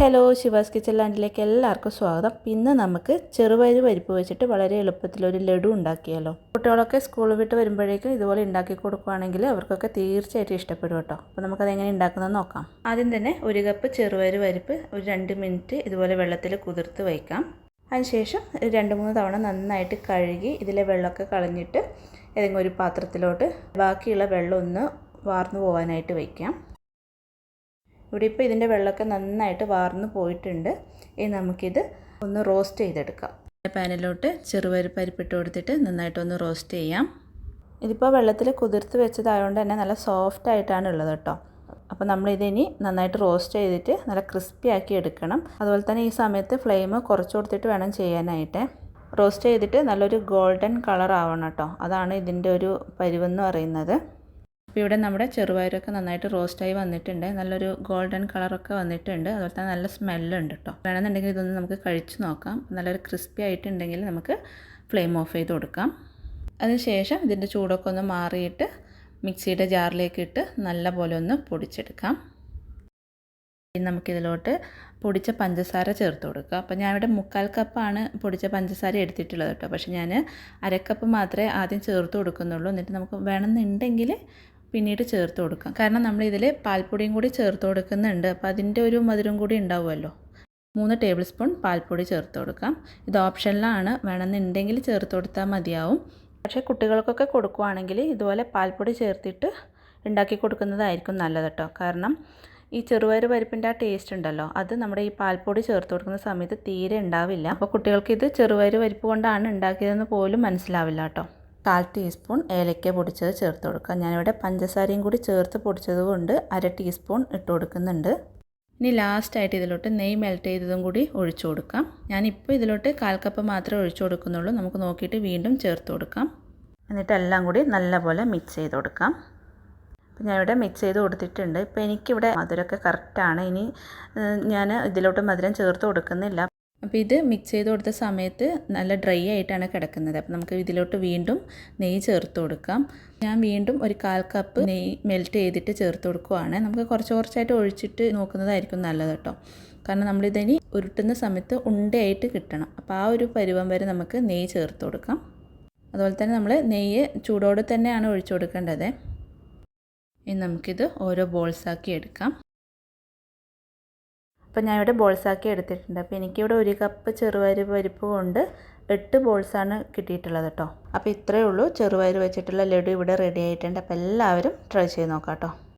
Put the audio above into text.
Hello ശിവാസ് kitchen ലാൻഡിലേക്ക് എല്ലാവർക്കും സ്വാഗതം. ഇന്ന് നമുക്ക് ചെറുപയർ പരിപ്പ് വെച്ചിട്ട് വളരെ എളുപ്പത്തിൽ ഒരു ലഡു ഉണ്ടാക്കിയാലോ. കുട്ടികളൊക്കെ സ്കൂൾ വിട്ട് വരുമ്പോഴേക്കും ഇതുപോലെ ഉണ്ടാക്കി കൊടുക്കുകയാണെങ്കിൽ അവർക്കൊക്കെ തീർച്ചയായിട്ടും ഇഷ്ടപ്പെടും കേട്ടോ. അപ്പോൾ നമുക്കത് എങ്ങനെ ഉണ്ടാക്കുന്നത് നോക്കാം. ആദ്യം തന്നെ ഒരു കപ്പ് ചെറുപയർ പരിപ്പ് ഒരു രണ്ട് മിനിറ്റ് ഇതുപോലെ വെള്ളത്തിൽ കുതിർത്ത് വയ്ക്കാം. അതിനുശേഷം രണ്ട് മൂന്ന് തവണ നന്നായിട്ട് കഴുകി ഇതിലെ വെള്ളമൊക്കെ കളഞ്ഞിട്ട് ഏതെങ്കിലും ഒരു പാത്രത്തിലോട്ട് ബാക്കിയുള്ള വെള്ളം ഒന്ന് വാർന്നു പോകാനായിട്ട് വയ്ക്കാം. ഇവിടെ ഇപ്പോൾ ഇതിന്റെ വെള്ളമൊക്കെ നന്നായിട്ട് വാർന്ന് പോയിട്ടുണ്ട്. ഇനി നമുക്കിത് ഒന്ന് റോസ്റ്റ് ചെയ്തെടുക്കാം. പാനിലോട്ട് ചെറുപരി പരിപ്പിട്ട് കൊടുത്തിട്ട് നന്നായിട്ടൊന്ന് റോസ്റ്റ് ചെയ്യാം. ഇതിപ്പോൾ വെള്ളത്തിൽ കുതിർത്ത് വെച്ചതായതുകൊണ്ട് തന്നെ നല്ല സോഫ്റ്റ് ആയിട്ടാണ് ഉള്ളത് കേട്ടോ. അപ്പോൾ നമ്മളിതിനി നന്നായിട്ട് റോസ്റ്റ് ചെയ്തിട്ട് നല്ല ക്രിസ്പി ആക്കി എടുക്കണം. അതുപോലെ തന്നെ ഈ സമയത്ത് ഫ്ലെയിം കുറച്ച് കൊടുത്തിട്ട് വേണം ചെയ്യാനായിട്ട്. റോസ്റ്റ് ചെയ്തിട്ട് നല്ലൊരു ഗോൾഡൻ കളർ ആവണം കേട്ടോ. അതാണ് ഇതിന്റെ ഒരു പരിവെന്ന് പറയുന്നത്. അപ്പോൾ ഇവിടെ നമ്മുടെ ചെറുപയറൊക്കെ നന്നായിട്ട് റോസ്റ്റായി വന്നിട്ടുണ്ട്. നല്ലൊരു ഗോൾഡൻ കളറൊക്കെ വന്നിട്ടുണ്ട്. അതുപോലെ തന്നെ നല്ല സ്മെല്ലുണ്ട് കേട്ടോ. വേണമെന്നുണ്ടെങ്കിൽ ഇതൊന്ന് നമുക്ക് കഴിച്ച് നോക്കാം. നല്ലൊരു ക്രിസ്പി ആയിട്ടുണ്ടെങ്കിൽ നമുക്ക് ഫ്ലെയിം ഓഫ് ചെയ്ത് കൊടുക്കാം. അതിനുശേഷം ഇതിന്റെ ചൂടൊക്കെ ഒന്ന് മാറിയിട്ട് മിക്സിയുടെ ജാറിലേക്ക് ഇട്ട് നല്ല പോലെ ഒന്ന് പൊടിച്ചെടുക്കാം. ഇനി നമുക്കിതിലോട്ട് പൊടിച്ച പഞ്ചസാര ചേർത്ത് കൊടുക്കുക. അപ്പോൾ ഞാൻ ഇവിടെ മുക്കാൽ കപ്പാണ് പൊടിച്ച പഞ്ചസാര എടുത്തിട്ടുള്ളത് കേട്ടോ. പക്ഷേ ഞാൻ അരക്കപ്പ് മാത്രമേ ആദ്യം ചേർത്ത് കൊടുക്കുന്നുള്ളൂ. എന്നിട്ട് നമുക്ക് വേണമെന്നുണ്ടെങ്കിൽ പിന്നീട് ചേർത്ത് കൊടുക്കാം. കാരണം നമ്മൾ ഇതിൽ പാൽപ്പൊടിയും കൂടി ചേർത്ത് കൊടുക്കുന്നുണ്ട്. അപ്പോൾ അതിന്റെ ഒരു മധുരം കൂടി ഉണ്ടാവുമല്ലോ. മൂന്ന് ടേബിൾ സ്പൂൺ പാൽപ്പൊടി ചേർത്ത് കൊടുക്കാം. ഇത് ഓപ്ഷനിലാണ്. വേണമെന്നുണ്ടെങ്കിൽ ചേർത്ത് കൊടുത്താൽ മതിയാവും. പക്ഷേ കുട്ടികൾക്കൊക്കെ കൊടുക്കുവാണെങ്കിൽ ഇതുപോലെ പാൽപ്പൊടി ചേർത്തിട്ട് ഉണ്ടാക്കി കൊടുക്കുന്നതായിരിക്കും നല്ലത് കേട്ടോ. കാരണം ഈ ചെറുപയർ പരിപ്പിന്റെ ആ ടേസ്റ്റ് ഉണ്ടല്ലോ അത് നമ്മുടെ ഈ പാൽപ്പൊടി ചേർത്ത് കൊടുക്കുന്ന സമയത്ത് തീരെ ഉണ്ടാവില്ല. അപ്പോൾ കുട്ടികൾക്ക് ഇത് ചെറുപയർ പരിപ്പ് കൊണ്ടാണ് ഉണ്ടാക്കിയതെന്ന് പോലും മനസ്സിലാവില്ല കേട്ടോ. കാൽ ടീസ്പൂൺ ഏലക്ക പൊടിച്ചത് ചേർത്ത് കൊടുക്കുക. ഞാനിവിടെ പഞ്ചസാരയും കൂടി ചേർത്ത് പൊടിച്ചത് കൊണ്ട് അര ടീസ്പൂൺ ഇട്ട് കൊടുക്കുന്നുണ്ട്. ഇനി ലാസ്റ്റായിട്ട് ഇതിലോട്ട് നെയ് മെൽറ്റ് ചെയ്തതും കൂടി ഒഴിച്ചു കൊടുക്കാം. ഞാനിപ്പോൾ ഇതിലോട്ട് കാൽ കപ്പ് മാത്രമേ ഒഴിച്ചു കൊടുക്കുന്നുള്ളൂ. നമുക്ക് നോക്കിയിട്ട് വീണ്ടും ചേർത്ത് കൊടുക്കാം. എന്നിട്ട് എല്ലാം കൂടി നല്ലപോലെ മിക്സ് ചെയ്ത് കൊടുക്കാം. ഞാനിവിടെ മിക്സ് ചെയ്ത് കൊടുത്തിട്ടുണ്ട്. ഇപ്പോൾ എനിക്കിവിടെ മധുരമൊക്കെ കറക്റ്റാണ് ഇനി ഞാൻ ഇതിലോട്ട് മധുരം ചേർത്ത് കൊടുക്കുന്നില്ല. അപ്പോൾ ഇത് മിക്സ് ചെയ്ത് കൊടുത്ത സമയത്ത് നല്ല ഡ്രൈ ആയിട്ടാണ് കിടക്കുന്നത്. അപ്പോൾ നമുക്ക് ഇതിലോട്ട് വീണ്ടും നെയ്യ് ചേർത്ത് കൊടുക്കാം. ഞാൻ വീണ്ടും ഒരു കാൽ കപ്പ് നെയ്യ് മെൽറ്റ് ചെയ്തിട്ട് ചേർത്ത് കൊടുക്കുവാണ്. നമുക്ക് കുറച്ച് കുറച്ചായിട്ട് ഒഴിച്ചിട്ട് നോക്കുന്നതായിരിക്കും നല്ലത് കേട്ടോ. കാരണം നമ്മളിതിനി ഉരുട്ടുന്ന സമയത്ത് ഉണ്ടയായിട്ട് കിട്ടണം. അപ്പോൾ ആ ഒരു പരുവം വരെ നമുക്ക് നെയ്യ് ചേർത്ത് കൊടുക്കാം. അതുപോലെ തന്നെ നമ്മൾ നെയ്യ് ചൂടോടെ തന്നെയാണ് ഒഴിച്ചു കൊടുക്കേണ്ടത്. ഇനി നമുക്കിത് ഓരോ ബോൾസാക്കി എടുക്കാം. അപ്പോൾ ഞാൻ ഇവിടെ ബോൾസാക്കി എടുത്തിട്ടുണ്ട്. അപ്പോൾ എനിക്കിവിടെ ഒരു കപ്പ് ചെറുപയർ പരിപ്പ് കൊണ്ട് എട്ട് ബോൾസാണ് കിട്ടിയിട്ടുള്ളത് കേട്ടോ. അപ്പോൾ ഇത്രയേ ഉള്ളൂ. ചെറുപയർ വെച്ചിട്ടുള്ള ലഡു ഇവിടെ റെഡി ആയിട്ടുണ്ട്. അപ്പോൾ എല്ലാവരും ട്രൈ ചെയ്ത് നോക്കാം കേട്ടോ